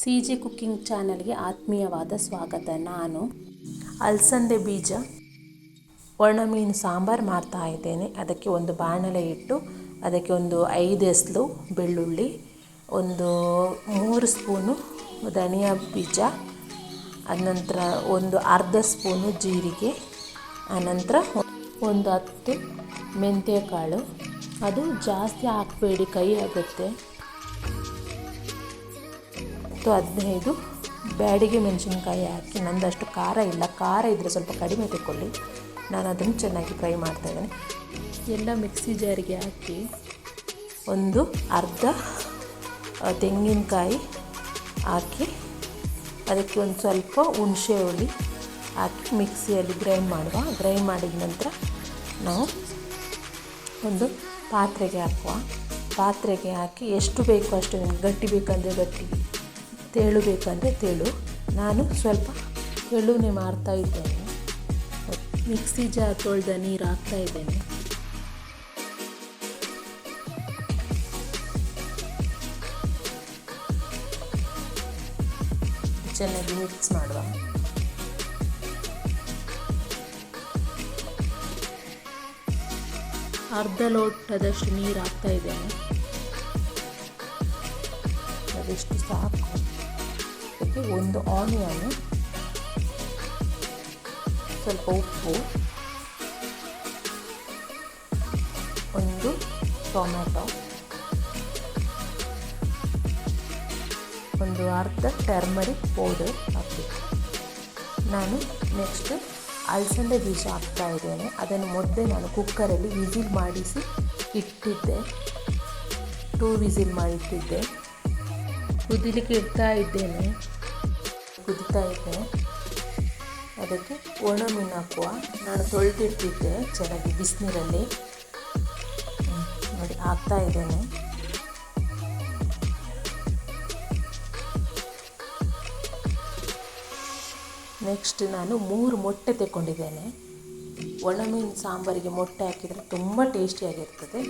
C G cooking ಚಾನಲ್ಗೆ ಆತ್ಮೀಯವಾದ ಸ್ವಾಗತ. ನಾನು ಅಲಸಂದೆ ಬೀಜ, ಒಣಮೀನು ಸಾಂಬಾರು ಮಾಡ್ತಾ ಇದ್ದೇನೆ. ಅದಕ್ಕೆ ಒಂದು ಬಾಣಲೆ ಇಟ್ಟು ಅದಕ್ಕೆ ಒಂದು ಐದು ಎಸ್ಲು ಬೆಳ್ಳುಳ್ಳಿ, ಒಂದು ಮೂರು ಸ್ಪೂನು ಧನಿಯಾ ಬೀಜ, ಅನಂತರ ಒಂದು ಅರ್ಧ ಸ್ಪೂನು ಜೀರಿಗೆ, ಅನಂತರ ಒಂದು ಹತ್ತು ಮೆಂತ್ಯ ಕಾಳು ಅದು ಜಾಸ್ತಿ ಹಾಕಬೇಡಿ, ಕೈ ಆಗುತ್ತೆ ಹತ್ತು ಹದಿನೈದು ಬ್ಯಾಡಿಗೆ ಮೆಣಸಿನ್ಕಾಯಿ ಹಾಕಿ, ನಂದಷ್ಟು ಖಾರ ಇಲ್ಲ, ಖಾರ ಇದ್ದರೆ ಸ್ವಲ್ಪ ಕಡಿಮೆ ತಗೊಳ್ಳಿ ನಾನು ಅದನ್ನು ಚೆನ್ನಾಗಿ ಫ್ರೈ ಮಾಡ್ತಾಯಿದ್ದೇನೆ ಎಲ್ಲ ಮಿಕ್ಸಿ ಜಾರಿಗೆ ಹಾಕಿ ಒಂದು ಅರ್ಧ ತೆಂಗಿನಕಾಯಿ ಹಾಕಿ, ಅದಕ್ಕೆ ಒಂದು ಸ್ವಲ್ಪ ಹುಣಸೆ ಹುಳಿ ಹಾಕಿ ಮಿಕ್ಸಿಯಲ್ಲಿ ಗ್ರೈಂಡ್ ಮಾಡುವ. ಗ್ರೈಂಡ್ ಮಾಡಿದ ನಂತರ ನಾವು ಒಂದು ಪಾತ್ರೆಗೆ ಹಾಕುವ. ಪಾತ್ರೆಗೆ ಹಾಕಿ ಎಷ್ಟು ಬೇಕು ಅಷ್ಟು ಗಟ್ಟಿ ಬೇಕಂದರೆ ಗಟ್ಟಿ. ತೇಳು ಬೇಕಂದರೆ ತೇಳು. ನಾನು ಸ್ವಲ್ಪ ಎಳ್ಳುನೆ ಮಾಡ್ತಾ ಇದ್ದೇನೆ. ಮಿಕ್ಸಿ ಜಾರ್ ತೊಳೆದ ನೀರು ಹಾಕ್ತಾ ಇದ್ದೇನೆ. ಚೆನ್ನಾಗಿ ಮಿಕ್ಸ್ ಮಾಡುವ. ಅರ್ಧ ಲೋಟದಷ್ಟು ನೀರು ಹಾಕ್ತಾ ಇದ್ದೇನೆ. ಅದೆಷ್ಟು ಸಾಕು. ಅದಕ್ಕೆ ಒಂದು ಆನಿಯನ್. ಸ್ವಲ್ಪ ಉಪ್ಪು. ಒಂದು ಟೊಮೆಟೊ. ಒಂದು ಅರ್ಧ ಟರ್ಮರಿಕ್ ಪೌಡರ್ ಹಾಕಬೇಕು. ನಾನು ನೆಕ್ಸ್ಟ್ ಅಲಸಂದೆ ಬೀಜ ಹಾಕ್ತಾ ಇದ್ದೇನೆ. ಅದನ್ನು ಮೊದಲೇ ನಾನು ಕುಕ್ಕರಲ್ಲಿ ವಿಸಿಲ್ ಮಾಡಿಸಿ ಇಟ್ಟಿದ್ದೆ. Two whistle ಮಾಡಿಟ್ಟಿದ್ದೆ. ಕುದಿಲಿಕ್ಕೆ ಇಡ್ತಾ ಇದ್ದೇನೆ. ಕುದಿತಾ ಇದೆ ಅದಕ್ಕೆ ಒಣ ಮೀನು ಹಾಕುವ. ನಾನು ತೊಳೆದಿಟ್ಟಿದ್ದೆ ಚೆನ್ನಾಗಿ ಬಿಸಿನೀರಲ್ಲಿ. ನೋಡಿ, ಹಾಕ್ತಾ ಇದ್ದೇನೆ. ನೆಕ್ಸ್ಟ್ ನಾನು ಮೂರು ಮೊಟ್ಟೆ ತೆಗೊಂಡಿದ್ದೇನೆ ಒಣ ಮೀನು ಸಾಂಬಾರಿಗೆ ಮೊಟ್ಟೆ ಹಾಕಿದರೆ ತುಂಬ ಟೇಸ್ಟಿಯಾಗಿರ್ತದೆ.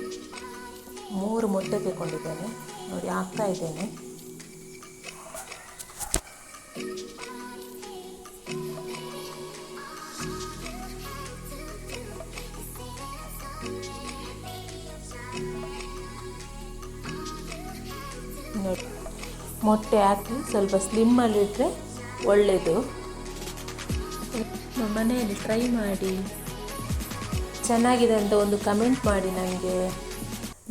ಮೂರು ಮೊಟ್ಟೆ ತೆಕ್ಕೊಂಡಿದ್ದೇನೆ. ನೋಡಿ, ಹಾಕ್ತಾ ಇದ್ದೇನೆ. ನೋಡಿ ಮೊಟ್ಟೆ ಹಾಕಿ ಸ್ವಲ್ಪ ಸ್ಲಿಮ್ಮಲ್ಲಿಟ್ಟರೆ ಒಳ್ಳೆಯದು ಮನೆಯಲ್ಲಿ ಟ್ರೈ ಮಾಡಿ. ಚೆನ್ನಾಗಿದೆ ಅಂತ ಒಂದು ಕಮೆಂಟ್ ಮಾಡಿ ನನಗೆ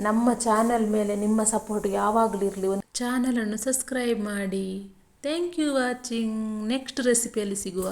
ನಮ್ಮ ಚಾನಲ್ ಮೇಲೆ ನಿಮ್ಮ ಸಪೋರ್ಟ್ ಯಾವಾಗಲೂ ಇರಲಿ. ಒಂದು ಚಾನಲನ್ನು ಸಬ್ಸ್ಕ್ರೈಬ್ ಮಾಡಿ. ಥ್ಯಾಂಕ್ ಯು ವಾಚಿಂಗ್ ನೆಕ್ಸ್ಟ್ ರೆಸಿಪಿಯಲ್ಲಿ ಸಿಗುವ.